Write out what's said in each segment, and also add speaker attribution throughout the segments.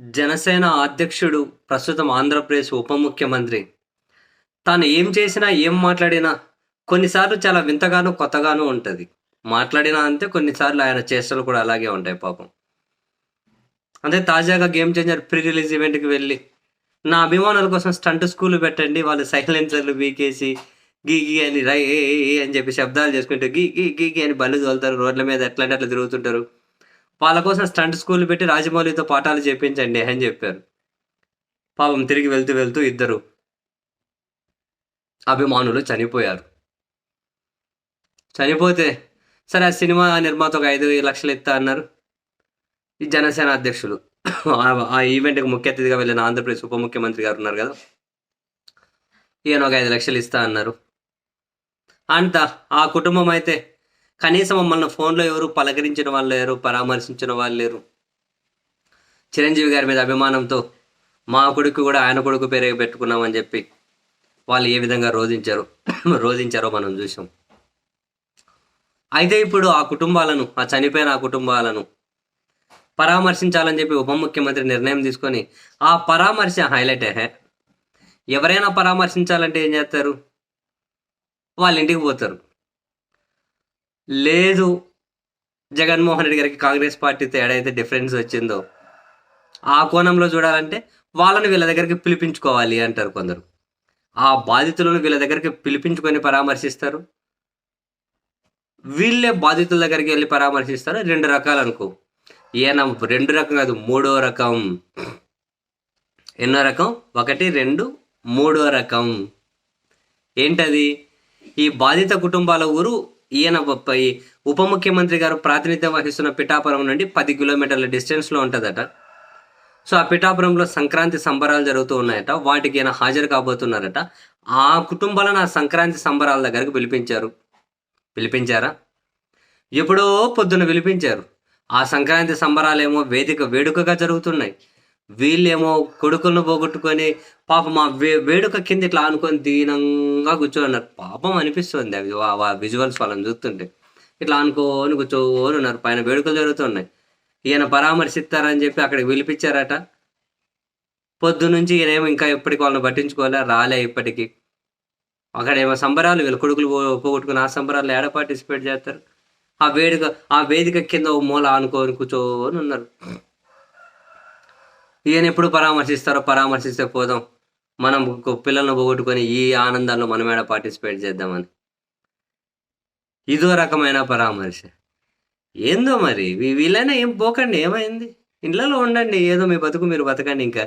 Speaker 1: జనసేన అధ్యక్షుడు ప్రస్తుతం ఆంధ్రప్రదేశ్ ఉప ముఖ్యమంత్రి. తాను ఏం చేసినా ఏం మాట్లాడినా కొన్నిసార్లు చాలా వింతగానో కొత్తగాను ఉంటుంది. మాట్లాడినా అంతే కొన్నిసార్లు ఆయన చేష్టలు కూడా అలాగే ఉంటాయి పాపం. అంటే తాజాగా గేమ్ చేంజర్ ప్రీ రిలీజ్ ఈవెంట్కి వెళ్ళి నా అభిమానుల కోసం స్టంట్ స్కూల్ పెట్టండి వాళ్ళు సైలెన్సర్లు వీకేసి గీ గీ అని రై ఏ ఏ ఏ అని చెప్పి శబ్దాలు చేసుకుంటూ గీ గీ గీ గీ అని బళ్ళు తోలుతారు. రోడ్ల మీద ఎట్లాంటి అట్లా తిరుగుతుంటారు. వాళ్ళ కోసం స్టంట్ స్కూల్ పెట్టి రాజమౌళితో పాఠాలు చేపించండి అని చెప్పారు. పాపం తిరిగి వెళ్తూ వెళ్తూ ఇద్దరు అభిమానులు చనిపోయారు. చనిపోతే సరే ఆ సినిమా నిర్మాత ఒక ఐదు లక్షలు ఇస్తా అన్నారు. ఈ జనసేన అధ్యక్షులు. ఆ- ఆ ఈవెంట్కి ముఖ్య అతిథిగా వెళ్ళిన ఆంధ్రప్రదేశ్ ఉప ముఖ్యమంత్రి గారు ఉన్నారు కదా. ఈయన ఒక ఐదు లక్షలు ఇస్తా అన్నారు. అంత ఆ కుటుంబం అయితే కనీసం మమ్మల్ని ఫోన్లో ఎవరు పలకరించిన వాళ్ళు లేరు పరామర్శించిన వాళ్ళు లేరు. చిరంజీవి గారి మీద అభిమానంతో మా కొడుకు కూడా ఆయన కొడుకు పేరే పెట్టుకున్నామని చెప్పి వాళ్ళు ఏ విధంగా రోధించారు రోధించారో మనం చూసాం అయితే ఇప్పుడు ఆ కుటుంబాలను ఆ చనిపోయిన ఆ కుటుంబాలను పరామర్శించాలని చెప్పి ఉప ముఖ్యమంత్రి నిర్ణయం తీసుకొని ఆ పరామర్శ హైలైట్ హే. ఎవరైనా పరామర్శించాలంటే ఏం చేస్తారు? వాళ్ళ ఇంటికి పోతారు. లేదు. జగన్మోహన్ రెడ్డి గారికి కాంగ్రెస్ పార్టీతో ఏడైతే డిఫరెన్స్ వచ్చిందో? ఆ కోణంలో చూడాలంటే వాళ్ళని వీళ్ళ దగ్గరికి పిలిపించుకోవాలి అంటారు కొందరు. ఆ బాధితులను వీళ్ళ దగ్గరికి పిలిపించుకొని పరామర్శిస్తారు. వీళ్ళే బాధితుల దగ్గరికి వెళ్ళి పరామర్శిస్తారు. రెండు రకాలు అనుకో. ఈయన రెండు రకం కాదు మూడో రకం. ఎన్నో రకం? ఒకటి రెండు మూడో రకం. ఏంటది? ఈ బాధిత కుటుంబాల ఊరు ఈయన ఉప ముఖ్యమంత్రి గారు ప్రాతినిధ్యం వహిస్తున్న పిఠాపురం నుండి పది కిలోమీటర్ల డిస్టెన్స్లో ఉంటుందట. సో ఆ పిఠాపురంలో సంక్రాంతి సంబరాలు జరుగుతూ ఉన్నాయట. వాటికి ఈయన హాజరు కాబోతున్నారట. ఆ కుటుంబాలను ఆ సంక్రాంతి సంబరాల దగ్గరకు పిలిపించారు. పిలిపించారా? ఎప్పుడో పొద్దున పిలిపించారు. ఆ సంక్రాంతి సంబరాలేమో వేదిక వేడుకగా జరుగుతున్నాయి. వీళ్ళేమో కొడుకులను పోగొట్టుకొని పాపం ఆ వే వేడుక కింద ఇట్లా ఆనుకొని దీనంగా కూర్చోన్నారు పాపం అనిపిస్తుంది అవి. విజువల్స్ వాళ్ళని చూస్తుంటే. ఇట్లా అనుకోని కూర్చోని ఉన్నారు పైన వేడుకలు జరుగుతున్నాయి. ఈయన పరామర్శిస్తారని చెప్పి అక్కడికి పిలిపించారట. పొద్దు నుంచి ఈయనేమో ఇంకా ఎప్పటికి వాళ్ళని పట్టించుకోలే రాలే ఇప్పటికి. అక్కడేమో సంబరాలు వీళ్ళ కొడుకులు పో- పోగొట్టుకుని ఆ సంబరాలు ఏడ పార్టిసిపేట్ చేస్తారు? ఆ వేడుక ఆ వేదిక కింద ఓ మూల ఆనుకొని కూర్చోని ఉన్నారు ఈయన ఎప్పుడు పరామర్శిస్తారో పరామర్శిస్తే పోదాం. మనం పిల్లలను పోగొట్టుకొని ఈ ఆనందాల్లో మనమేడ పార్టిసిపేట్ చేద్దామని. ఇదో రకమైన పరామర్శ. ఏందో మరి? వీళ్ళైనా ఏం పోకండి ఏమైంది? ఇళ్ళలో ఉండండి ఏదో మీ బతుకు మీరు బతకండి ఇంకా.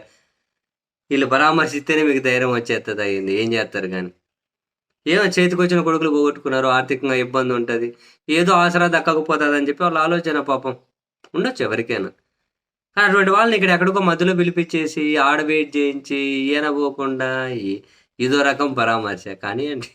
Speaker 1: వీళ్ళు పరామర్శిస్తేనే మీకు ధైర్యం వచ్చేస్తుంది అయ్యింది. ఏం చేస్తారు కానీ? ఏమో చేతికి వచ్చిన కొడుకులు పోగొట్టుకున్నారు ఆర్థికంగా ఇబ్బంది ఉంటుంది. ఏదో ఆసరా దక్కకపోతుంది అని చెప్పి వాళ్ళ ఆలోచన పాపం. ఉండొచ్చు ఎవరికైనా. కానీ అటువంటి వాళ్ళని ఇక్కడ ఎక్కడికో మధ్యలో పిలిపించేసి ఆడ చేయించి ఈయన పోకుండా ఏదో ఇదో రకం పరామర్శ. కానీ అండి